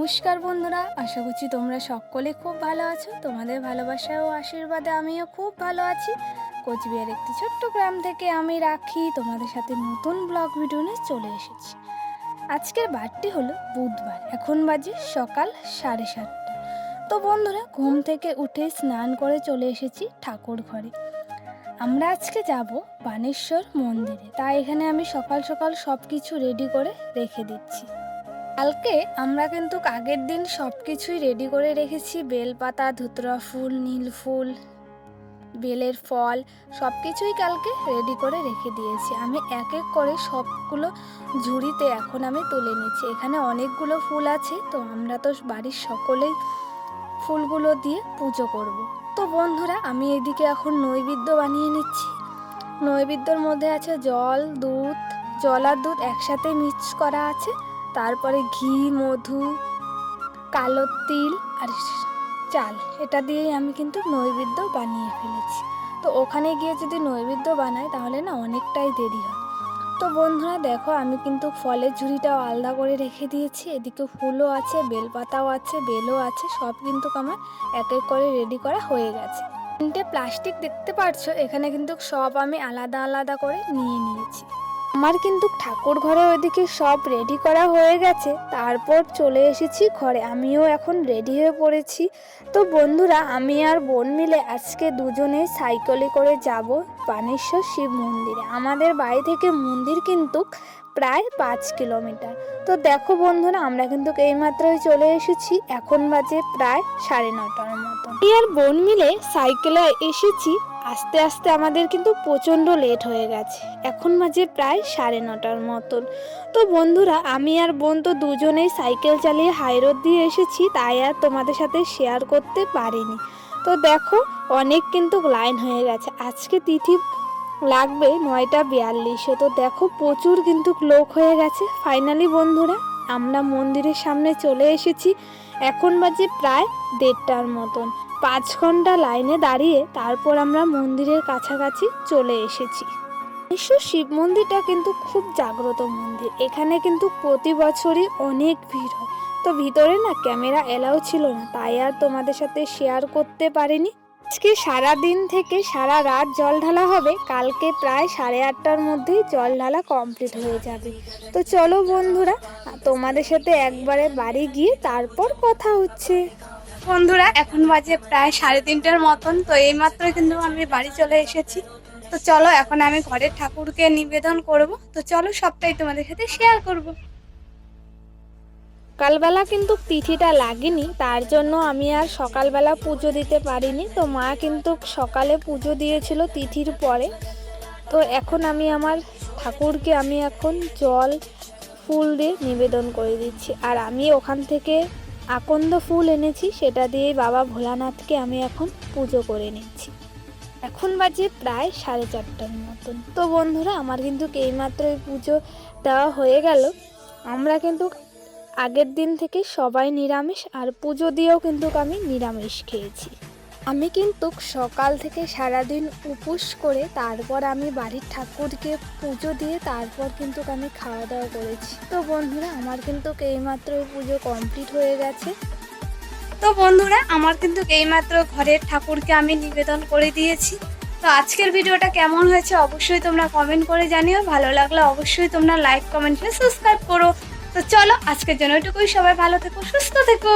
নমস্কার বন্ধুরা, আশা করছি তোমরা সকলে খুব ভালো আছো। তোমাদের ভালোবাসা ও আশীর্বাদে আমিও খুব ভালো আছি। কোচবিহার একটি ছোট্ট গ্রাম থেকে আমি রাখি, তোমাদের সাথে নতুন ব্লগ ভিডিও নিয়ে চলে এসেছি। আজকের বারটি হলো বুধবার, এখন বাজে সকাল সাড়ে সাতটা। তো বন্ধুরা, ঘুম থেকে উঠে স্নান করে চলে এসেছি ঠাকুর ঘরে। আমরা আজকে যাব বানেশ্বর মন্দিরে, তাই এখানে আমি সকাল সকাল সব কিছু রেডি করে রেখে দিচ্ছি। কালকে আমরা কিন্তু আগের দিন সব কিছুই রেডি করে রেখেছি। বেলপাতা, ধুতরা ফুল, নীল ফুল, বেলের ফল সব কিছুই কালকে রেডি করে রেখে দিয়েছি। আমি এক এক করে সবগুলো ঝুড়িতে এখন আমি তুলে নিচ্ছি। এখানে অনেকগুলো ফুল আছে, তো আমরা তো বাড়ির সকলেই ফুলগুলো দিয়ে পুজো করব। তো বন্ধুরা, আমি এদিকে এখন নৈবেদ্য বানিয়ে নিচ্ছি। নৈবেদ্যর মধ্যে আছে জল, দুধ জল আর দুধ একসাথে মিক্স করা আছে। তারপরে ঘি, মধু, কালো তিল আর চাল। এটা দিয়েই আমি কিন্তু নৈবেদ্য বানিয়ে ফেলেছি। তো ওখানে গিয়ে যদি নৈবেদ্য বানাই তাহলে না অনেকটাই দেরি হয়। তো বন্ধুরা দেখো, আমি কিন্তু ফলের ঝুড়িটাও আলাদা করে রেখে দিয়েছি। এদিকে ফুলও আছে, বেলপাতাও আছে, বেলও আছে, সব কিন্তু আমার এক এক করে রেডি করা হয়ে গেছে। তিনটে প্লাস্টিক দেখতে পারছ? এখানে কিন্তু সব আমি আলাদা আলাদা করে নিয়ে নিয়েছি। আমার কিন্তু ঠাকুর ঘরে ওইদিকে সব রেডি করা হয়ে গেছে। তারপর চলে এসেছি ঘরে। আমিও এখন রেডি হয়ে পড়েছি। তো বন্ধুরা, আমি আর বোন মিলে আজকে দুজনে সাইকেলে করে যাব বানেশ্বর শিব মন্দিরে। আমাদের বাড়ি থেকে মন্দির কিন্তু প্রায় পাঁচ কিলোমিটার। তো দেখো বন্ধুরা, আমরা কিন্তু এইমাত্রই চলে এসেছি। এখন বাজে প্রায় সাড়ে নটার মতন। আর বোন মিলে সাইকেলে এসেছি। আস্তে আস্তে আমাদের কিন্তু প্রচণ্ড লেট হয়ে গেছে। এখন বাজে প্রায় সাড়ে নটার মতন। তো বন্ধুরা, আমি আর বোন তো দুজনেই সাইকেল চালিয়ে হাই রোড দিয়ে এসেছি, তাই আর তোমাদের সাথে শেয়ার করতে পারিনি। তো দেখো, অনেক কিন্তু লাইন হয়ে গেছে। আজকে তিথি লাগবে নয়টা বিয়াল্লিশে। তো দেখো, প্রচুর কিন্তু লোক হয়ে গেছে। ফাইনালি বন্ধুরা, আমরা মন্দিরের সামনে চলে এসেছি। এখন বাজে প্রায় দেড়টার মতন। পাঁচ ঘণ্টা লাইনে দাঁড়িয়ে তারপর আমরা মন্দিরের কাছাকাছি চলে এসেছি। বিশ্ব শিব মন্দিরটা কিন্তু খুব জাগ্রত মন্দির। এখানে কিন্তু প্রতি বছরই অনেক ভিড় হয়। তো ভিতরে না ক্যামেরা এলাও ছিল না, তাই আর তোমাদের সাথে শেয়ার করতে পারিনি। আজকে সারা দিন থেকে সারা রাত জল ঢালা হবে, কালকে প্রায় সাড়ে আটটার মধ্যেই জল ঢালা কমপ্লিট হয়ে যাবে। তো চলো বন্ধুরা, তোমাদের সাথে একবারে বাড়ি গিয়ে তারপর কথা হচ্ছে। বন্ধুরা, এখন বাজে প্রায় সাড়ে তিনটার মতন, তো এইমাত্র কিন্তু আমি বাড়ি চলে এসেছি। তো চলো, এখন আমি ঘরের ঠাকুরকে নিবেদন করব। তো চলো, সবটাই তোমাদের সাথে শেয়ার করব। সকালবেলা কিন্তু তিথিটা লাগেনি, তার জন্য আমি আর সকালবেলা পুজো দিতে পারিনি। তো মা কিন্তু সকালে পুজো দিয়েছিল তিথির পরে। তো এখন আমি আমার ঠাকুরকে আমি এখন জল, ফুল দিয়ে নিবেদন করে দিচ্ছি। আর আমি ওখান থেকে আকন্দ ফুল এনেছি, সেটা দিয়ে বাবা ভোলানাথকে আমি এখন পুজো করে নিচ্ছি। এখন বাজে প্রায় সাড়ে চারটার মতন। তো বন্ধুরা, আমার কিন্তু এইমাত্রই পুজো দেওয়া হয়ে গেল। আমরা কিন্তু আগের দিন থেকে সবাই নিরামিষ, আর পুজো দিয়েও কিন্তু আমি নিরামিষ খেয়েছি। আমি কিন্তু সকাল থেকে সারাদিন উপোস করে তারপর আমি বাড়ির ঠাকুরকে পুজো দিয়ে তারপর কিন্তু আমি খাওয়া দাওয়া করেছি। তো বন্ধুরা, আমার কিন্তু এইমাত্র পুজো কমপ্লিট হয়ে গেছে। তো বন্ধুরা, আমার কিন্তু এইমাত্র ঘরের ঠাকুরকে আমি নিবেদন করে দিয়েছি। তো আজকের ভিডিওটা কেমন হয়েছে অবশ্যই তোমরা কমেন্ট করে জানিও। ভালো লাগলে অবশ্যই তোমরা লাইক কমেন্ট সাবস্ক্রাইব করো। তো চলো, আজকের জন্য এটুকুই। সবাই ভালো থেকো, সুস্থ থেকো।